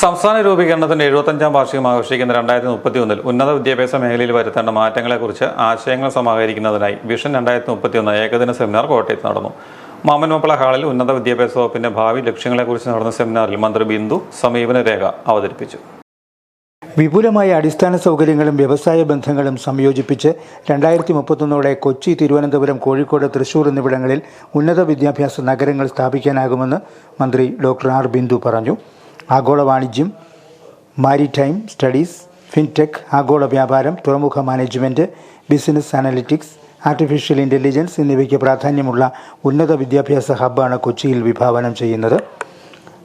സംസ്ഥാന രൂപീകരണത്തിന്റെ എഴുപത്തഞ്ചാം വാർഷികം ആഘോഷിക്കുന്ന രണ്ടായിരത്തി മുപ്പത്തി ഒന്നിൽ ഉന്നത വിദ്യാഭ്യാസ മേഖലയിൽ വരുത്തേണ്ട മാറ്റങ്ങളെക്കുറിച്ച് ആശയങ്ങൾ സമാഹരിക്കുന്നതിനായി വിഷൻ രണ്ടായിരത്തി മുപ്പത്തി ഒന്ന് ഏകദിന സെമിനാർ കോട്ടയത്ത് നടന്നു. മാമൻമപ്പള ഹാളിൽ ഉന്നത വിദ്യാഭ്യാസ വകുപ്പിന്റെ ഭാവി ലക്ഷ്യങ്ങളെക്കുറിച്ച് നടന്ന സെമിനാറിൽ മന്ത്രി ബിന്ദു സമീപന രേഖ അവതരിപ്പിച്ചു. വിപുലമായ അടിസ്ഥാന സൗകര്യങ്ങളും വ്യവസായ ബന്ധങ്ങളും സംയോജിപ്പിച്ച് രണ്ടായിരത്തി മുപ്പത്തൊന്നോടെ കൊച്ചി തിരുവനന്തപുരം കോഴിക്കോട് തൃശൂർ എന്നിവിടങ്ങളിൽ ഉന്നത വിദ്യാഭ്യാസ നഗരങ്ങൾ സ്ഥാപിക്കാനാകുമെന്ന് മന്ത്രി ഡോക്ടർ ആർ ബിന്ദു പറഞ്ഞു. ആഗോള വാണിജ്യം മാരിടൈം സ്റ്റഡീസ് ഫിൻടെക് ആഗോള വ്യാപാരം തുറമുഖ management business analytics artificial intelligence എന്നിവയ്ക്ക് പ്രാധാന്യമുള്ള ഉന്നത വിദ്യാഭ്യാസ ഹബ്ബാണ് കൊച്ചിയിൽ വിഭാവനം ചെയ്യുന്നത്.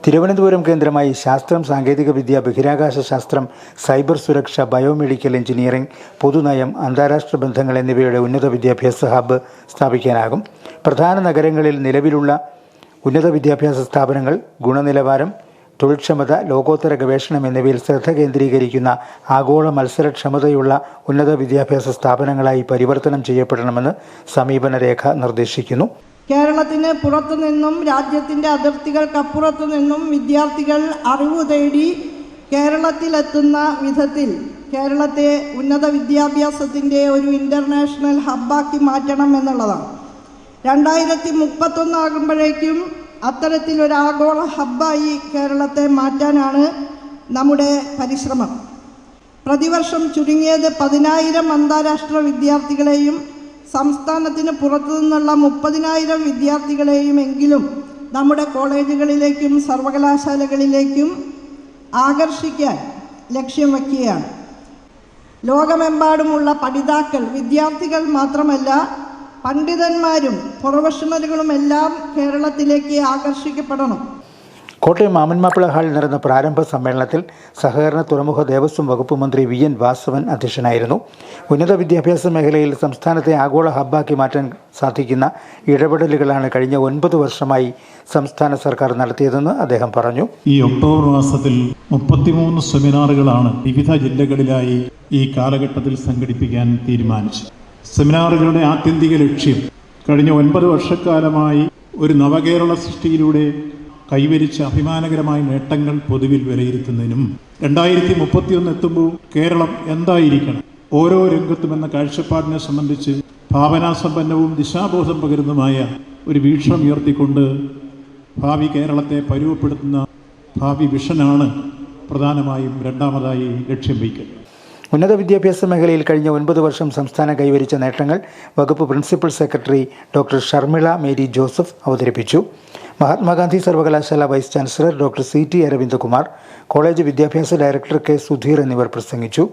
തിരുവനന്തപുരം കേന്ദ്രമായി ശാസ്ത്രം സാങ്കേതികവിദ്യ ബഹിരാകാശ ശാസ്ത്രം സൈബർ സുരക്ഷ ബയോമെഡിക്കൽ എഞ്ചിനീയറിംഗ് പൊതുനയം അന്താരാഷ്ട്ര ബന്ധങ്ങൾ എന്നിവയുടെ ഉന്നത വിദ്യാഭ്യാസ ഹബ്ബ് സ്ഥാപിക്കാനാകും. പ്രധാന നഗരങ്ങളിൽ നിലവിലുള്ള ഉന്നത വിദ്യാഭ്യാസ സ്ഥാപനങ്ങൾ ഗുണനിലവാരം തൊഴിൽക്ഷമത ലോകോത്തര ഗവേഷണം എന്നിവയിൽ ശ്രദ്ധ കേന്ദ്രീകരിക്കുന്ന ആഗോള മത്സരക്ഷമതയുള്ള ഉന്നത വിദ്യാഭ്യാസ സ്ഥാപനങ്ങളായി പരിവർത്തനം ചെയ്യപ്പെടണമെന്ന് സമീപന രേഖ നിർദ്ദേശിക്കുന്നു. കേരളത്തിന് പുറത്തു നിന്നും രാജ്യത്തിന്റെ അതിർത്തികൾക്കപ്പുറത്തു നിന്നും വിദ്യാർത്ഥികൾ അറിവ് തേടി കേരളത്തിലെത്തുന്ന വിധത്തിൽ കേരളത്തെ ഉന്നത വിദ്യാഭ്യാസത്തിന്റെ ഒരു ഇന്റർനാഷണൽ ഹബ്ബാക്കി മാറ്റണം എന്നുള്ളതാണ്. രണ്ടായിരത്തി മുപ്പത്തൊന്നാകുമ്പോഴേക്കും അത്തരത്തിലൊരു ആഗോള ഹബ്ബായി കേരളത്തെ മാറ്റാനാണ് നമ്മുടെ പരിശ്രമം. പ്രതിവർഷം ചുരുങ്ങിയത് പതിനായിരം അന്താരാഷ്ട്ര വിദ്യാർത്ഥികളെയും സംസ്ഥാനത്തിന് പുറത്തു നിന്നുള്ള മുപ്പതിനായിരം വിദ്യാർത്ഥികളെയുമെങ്കിലും നമ്മുടെ കോളേജുകളിലേക്കും സർവകലാശാലകളിലേക്കും ആകർഷിക്കാൻ ലക്ഷ്യം വയ്ക്കുകയാണ്. ലോകമെമ്പാടുമുള്ള പഠിതാക്കൾ വിദ്യാർത്ഥികൾ മാത്രമല്ല പണ്ഡിതന്മാരും പ്രൊഫഷണലുകളും എല്ലാം കേരളത്തിലേക്ക് ആകർഷിക്കപ്പെടണം. കോട്ടയം മാമന്മാപ്പിള ഹാളിൽ നടന്ന പ്രാരംഭ സമ്മേളനത്തിൽ സഹകരണ തുറമുഖ ദേവസ്വം വകുപ്പ് മന്ത്രി വി എൻ വാസവൻ അധ്യക്ഷനായിരുന്നു. ഉന്നത വിദ്യാഭ്യാസ മേഖലയിൽ സംസ്ഥാനത്തെ ആഗോള ഹബ്ബാക്കി മാറ്റാൻ സാധിക്കുന്ന ഇടപെടലുകളാണ് കഴിഞ്ഞ ഒൻപത് വർഷമായി സംസ്ഥാന സർക്കാർ നടത്തിയതെന്ന് അദ്ദേഹം പറഞ്ഞു. ഈ ഒക്ടോബർ മാസത്തിൽ മുപ്പത്തിമൂന്ന് സെമിനാറുകളാണ് വിവിധ ജില്ലകളിലായി ഈ കാലഘട്ടത്തിൽ സംഘടിപ്പിക്കാൻ തീരുമാനിച്ചു സെമിനാറുകളുടെ ആത്യന്തിക ലക്ഷ്യം കഴിഞ്ഞ ഒൻപത് വർഷക്കാലമായി ഒരു നവകേരള സൃഷ്ടിയിലൂടെ കൈവരിച്ച അഭിമാനകരമായ നേട്ടങ്ങൾ പൊതുവിൽ വിലയിരുത്തുന്നതിനും രണ്ടായിരത്തി മുപ്പത്തിയൊന്ന് എത്തുമ്പോൾ കേരളം എന്തായിരിക്കണം? ഓരോ രംഗത്തും എന്ന കാഴ്ചപ്പാടിനെ സംബന്ധിച്ച് ഭാവനാസമ്പന്നവും ദിശാബോധം പകരുന്നതുമായ ഒരു വീക്ഷണം ഉയർത്തിക്കൊണ്ട് ഭാവി കേരളത്തെ പരുവപ്പെടുത്തുന്ന ഭാവി വിഷനാണ് പ്രധാനമായും രണ്ടാമതായി ലക്ഷ്യം വയ്ക്കുന്നത് ഉന്നത വിദ്യാഭ്യാസ മേഖലയിൽ കഴിഞ്ഞ ഒൻപത് വർഷം സംസ്ഥാനം കൈവരിച്ച നേട്ടങ്ങൾ വകുപ്പ് principal secretary doctor Sharmila Mary Joseph അവതരിപ്പിച്ചു. മഹാത്മാഗാന്ധി സർവകലാശാല vice chancellor doctor C T Aravindakumar college വിദ്യാഭ്യാസ ഡയറക്ടർ കെ സുധീർ എന്നിവർ പ്രസംഗിച്ചു.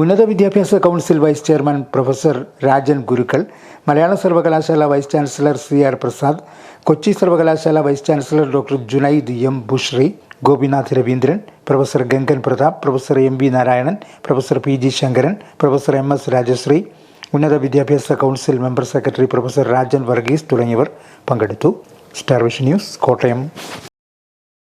ഉന്നത വിദ്യാഭ്യാസ council vice chairman professor Rajan Gurukkal Malayala സർവകലാശാല vice chancellor C R Prasad Kochi സർവകലാശാല vice chancellor doctor Junaid M Bushri Gopinath Raveendran professor Gangan Prathap professor M V Narayanan professor P G Sankaran professor M S Rajasree ഉന്നത വിദ്യാഭ്യാസ council member secretary professor Rajan Varghese തുടങ്ങിയവർ പങ്കെടുത്തു. Star vision news Kottayam.